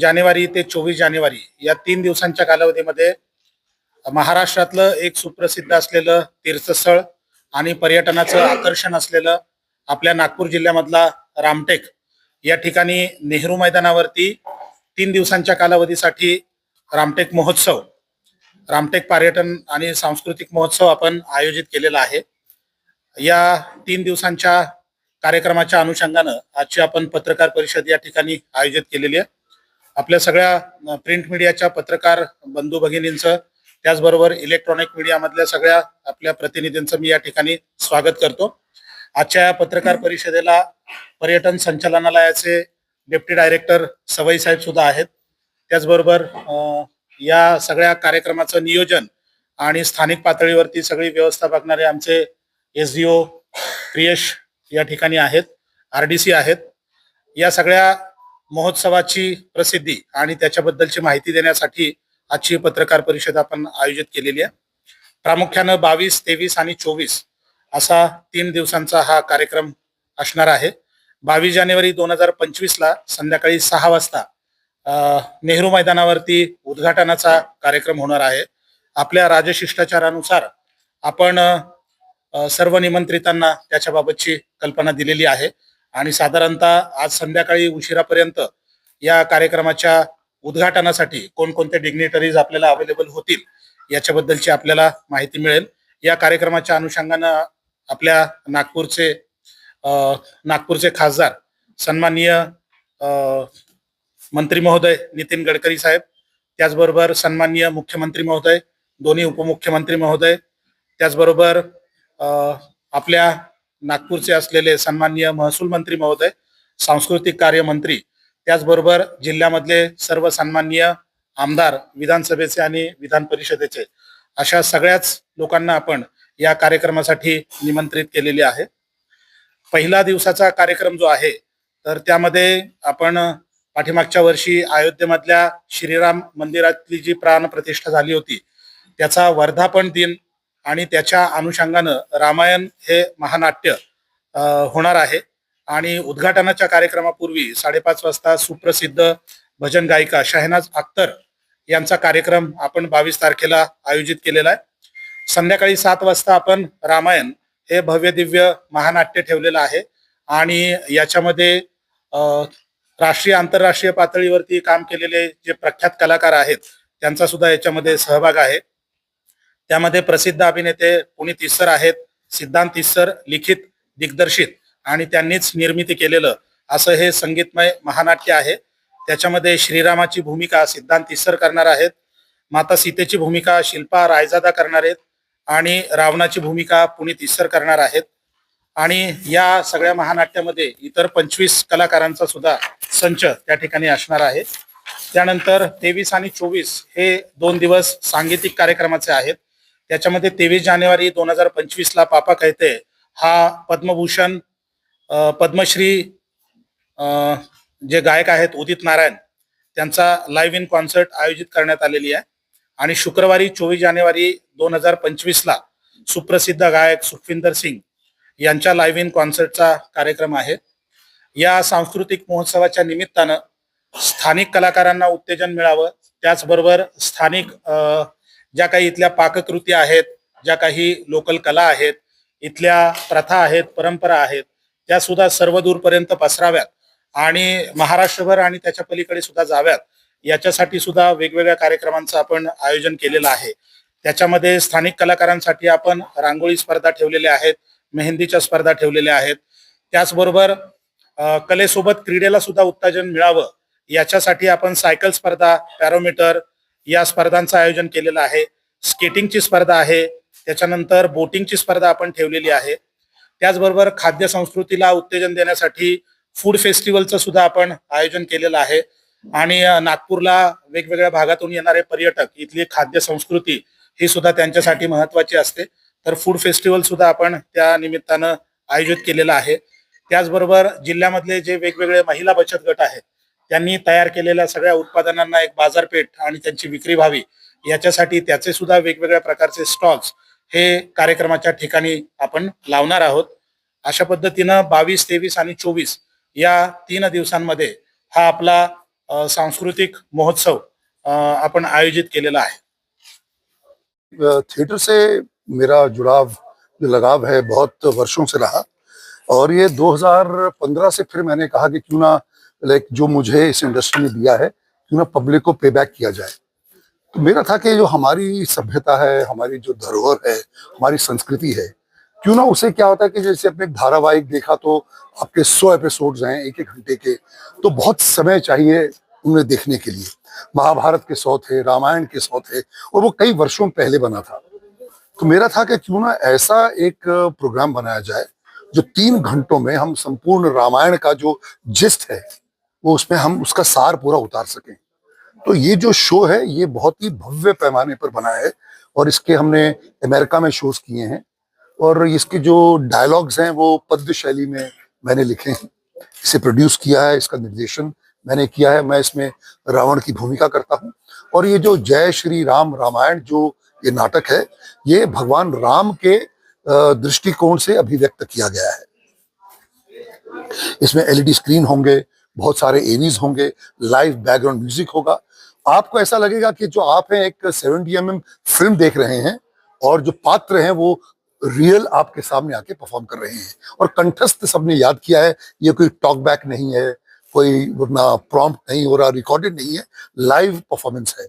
जानेवारी ते चोवीस जानेवारी या तीन दिवसांच्या कालावधीमध्ये महाराष्ट्रातलं एक सुप्रसिद्ध असलेलं तीर्थस्थळ आणि पर्यटनाचं आकर्षण असलेलं आपल्या नागपूर जिल्ह्यामधला रामटेक या ठिकाणी नेहरू मैदानावरती तीन दिवसांच्या कालावधीसाठी रामटेक महोत्सव रामटेक पर्यटन आणि सांस्कृतिक महोत्सव आपण आयोजित केलेला आहे. या तीन दिवसांच्या कार्यक्रमाच्या अनुषंगानं आजची आपण पत्रकार परिषद या ठिकाणी आयोजित केलेली आहे. आपल्या सगळ्या प्रिंट मीडियाच्या पत्रकार बंधू भगिनींचं त्याचबरोबर इलेक्ट्रॉनिक मीडियामधल्या सगळ्या आपल्या प्रतिनिधींचं मी या ठिकाणी स्वागत करतो. आजच्या या पत्रकार परिषदेला पर्यटन संचालनालयाचे डेप्टी डायरेक्टर सवई साहेब सुद्धा आहेत. त्याचबरोबर या सगळ्या कार्यक्रमाचं नियोजन आणि स्थानिक पातळीवरती सगळी व्यवस्था बघणारे आमचे एस डी ओ क्रियेश या ठिकाणी आहेत आर डी सी आहेत. या सगळ्या महोत्सवाची प्रसिद्धी आणि त्याच्याबद्दलची माहिती देण्यासाठी आजची पत्रकार परिषद आपण आयोजित केलेली आहे. प्रामुख्यानं बावीस तेवीस आणि चोवीस असा तीन दिवसांचा हा कार्यक्रम असणार आहे. बावीस जानेवारी दोन हजार पंचवीसला संध्याकाळी सहा वाजता नेहरू मैदानावरती उद्घाटनाचा कार्यक्रम होणार आहे. आपल्या राजशिष्टाचारानुसार आपण सर्व निमंत्रितांना त्याच्याबाबतची कल्पना दिलेली आहे. आणि साधारणतः आज संध्याकाळी उशिरापर्यंत या कार्यक्रमाच्या उद्घाटनासाठी कोणकोणते डिग्निटरीज आपल्याला अवेलेबल होतील याच्याबद्दलची आपल्याला माहिती मिळेल. या कार्यक्रमाच्या अनुषंगानं आपल्या नागपूरचे नागपूरचे खासदार सन्माननीय मंत्री महोदय नितीन गडकरी साहेब त्याचबरोबर सन्माननीय मुख्यमंत्री महोदय दोन्ही उपमुख्यमंत्री महोदय त्याचबरोबर आपल्या नागपूरचे असलेले सन्माननीय महसूल मंत्री महोदय सांस्कृतिक कार्य मंत्री त्याचबरोबर जिल्ह्यामधले सर्व सन्माननीय आमदार विधानसभेचे आणि विधान परिषदेचे अशा सगळ्याच लोकांना आपण या कार्यक्रमासाठी निमंत्रित केलेले आहे. पहिला दिवसाचा कार्यक्रम जो आहे तर त्यामध्ये आपण पाठीमागच्या वर्षी अयोध्येमधल्या श्रीराम मंदिरातली जी प्राण प्रतिष्ठा झाली होती त्याचा वर्धापन दिन आणि त्याच्या अनुषंगानं रामायण हे महानाट्य होणार आहे. आणि उद्घाटनाच्या कार्यक्रमापूर्वी साडेपाच वाजता सुप्रसिद्ध भजन गायिका शहनाज अख्तर यांचा कार्यक्रम आपण बावीस तारखेला आयोजित केलेला आहे. संध्याकाळी सात वाजता आपण रामायण हे भव्य दिव्य महानाट्य ठेवलेलं आहे. आणि याच्यामध्ये राष्ट्रीय आंतरराष्ट्रीय पातळीवरती काम केलेले जे प्रख्यात कलाकार आहेत त्यांचा सुद्धा याच्यामध्ये सहभाग आहे. त्यामध्ये प्रसिद्ध अभिनेते पुनीत इस्सर आहेत सिद्धांत इस्सर लिखित दिग्दर्शित आणि त्यांनीच निर्मिती केलेलं असं हे संगीतमय महानाट्य आहे. त्याच्यामध्ये श्रीरामाची भूमिका सिद्धांत इस्सर करणार आहेत माता सीतेची भूमिका शिल्पा रायजादा करणार आहेत आणि रावणाची भूमिका पुनीत इस्सर करणार आहेत. आणि या सगळ्या महानाट्यामध्ये इतर पंचवीस कलाकारांचा सुद्धा संच त्या ठिकाणी असणार आहे. त्यानंतर तेवीस आणि चोवीस हे दोन दिवस सांगीतिक कार्यक्रमाचे आहेत. त्याच्यामध्ये तेवीस जानेवारी दोन हजार पंचवीसला पापा कहते हा पद्मभूषण पद्मश्री जे गायक आहेत उदित नारायण त्यांचा लाईव्ह इन कॉन्सर्ट आयोजित करण्यात आलेली आहे. आणि शुक्रवारी चोवीस जानेवारी दोन हजार पंचवीसला सुप्रसिद्ध गायक सुखविंदर सिंग यांच्या लाईव्ह इन कॉन्सर्टचा कार्यक्रम आहे. या सांस्कृतिक महोत्सवाच्या निमित्तानं स्थानिक कलाकारांना उत्तेजन मिळावं त्याचबरोबर स्थानिक ज्या काही इथल्या पाककृती आहेत ज्या काही लोकल कला आहेत इथल्या प्रथा आहेत परंपरा आहेत त्या सुद्धा सर्व दूरपर्यंत पसराव्यात आणि महाराष्ट्रभर आणि त्याच्या पलीकडे सुद्धा जाव्यात. याच्यासाठी सुद्धा वेगवेगळ्या कार्यक्रमांचं आपण आयोजन केलेलं आहे. त्याच्यामध्ये स्थानिक कलाकारांसाठी आपण रांगोळी स्पर्धा ठेवलेल्या आहेत मेहंदीच्या स्पर्धा ठेवलेल्या आहेत. त्याचबरोबर कलेसोबत क्रीडेला सुद्धा उत्तेजन मिळावं. याच्यासाठी आपण सायकल स्पर्धा पॅरोमीटर या स्पर्धांचं आयोजन केलेलं आहे. स्केटिंगची स्पर्धा आहे. त्याच्यानंतर बोटिंगची स्पर्धा आपण ठेवलेली आहे. त्याचबरोबर खाद्य संस्कृतीला उत्तेजन देण्यासाठी फूड फेस्टिवलचं सुद्धा आपण आयोजन केलेलं आहे. आणि नागपूरला वेगवेगळ्या भागातून येणारे पर्यटक इथली खाद्य संस्कृती ही सुद्धा त्यांच्यासाठी महत्वाची असते. तर फूड फेस्टिवल सुद्धा आपण त्या निमित्तानं आयोजित केलेलं आहे. त्याचबरोबर जिल्ह्यामधले जे वेगवेगळे महिला बचत गट आहेत त्यांनी तयार केलेल्या सगळ्या उत्पादनांना एक बाजारपेठ आणि त्यांची विक्री व्हावी याच्यासाठी त्याचे सुद्धा वेगवेगळ्या प्रकारचे स्टॉल्स हे कार्यक्रमाच्या ठिकाणी आपण लावणार आहोत. अशा पद्धतीनं बावीस तेवीस आणि चोवीस या तीन दिवसांमध्ये हा आपला सांस्कृतिक महोत्सव आपण आयोजित केलेला आहे. थिएटर से मेरा जुड़ाव जो लगाव है बहुत वर्षों से रहा और ये 2015 से फिर मैंने कहा कि क्यों ना लाइक जो मुझे इस इंडस्ट्री ने दिया है क्यों ना पब्लिक को पे बैक किया जाए। तो मेरा था कि जो हमारी सभ्यता है, हमारी जो धरोहर है, हमारी संस्कृति है, क्यों ना उसे क्या होता है कि जैसे अपने धारावाहिक देखा तो आपके सौ एपिसोड्स हैं एक एक घंटे के तो बहुत समय चाहिए उन्हें देखने के लिए। महाभारत के सौ थे, रामायण के सौ थे, और वो कई वर्षों पहले बना था। तो मेरा था कि क्यों ना ऐसा एक प्रोग्राम बनाया जाए, जो तीन घंटों में हम संपूर्ण रामायण का जो जिस्ट है वो उसमें हम उसका सार पूरा उतार सकें। तो ये जो शो है, ये बहुत ही भव्य पैमाने पर बना है और इसके हमने अमेरिका में शोज़ किए हैं और इसके जो डायलॉग्स हैं, वो पद्य शैली में मैंने लिखे हैं। इसे प्रोड्यूस किया है, इसका निर्देशन मैंने किया है। मैं इसमें रावण की भूमिका करता हूँ और ये जो जय श्री राम रामायण जो ये नाटक है, ये भगवान राम के दृष्टिकोण से अभिव्यक्त किया गया है। इसमें एलईडी स्क्रीन होंगे बहुत सारे एवीज होंगे लाइव बैकग्राउंड म्यूज़िक होगा। आपको ऐसा लगेगा कि जो आप हैं एक 70 एम फ़िल्म देख रहे हैं और जो पात्र हैं वो रियल आपके सामने आके परफॉर्म कर रहे हैं। और कंठस्थ सबने याद किया है, ये कोई टॉक बैक नहीं है, कोई ना प्रॉम्प्ट नहीं हो रहा रिकॉर्डेड नहीं है लाइव परफॉर्मेंस है।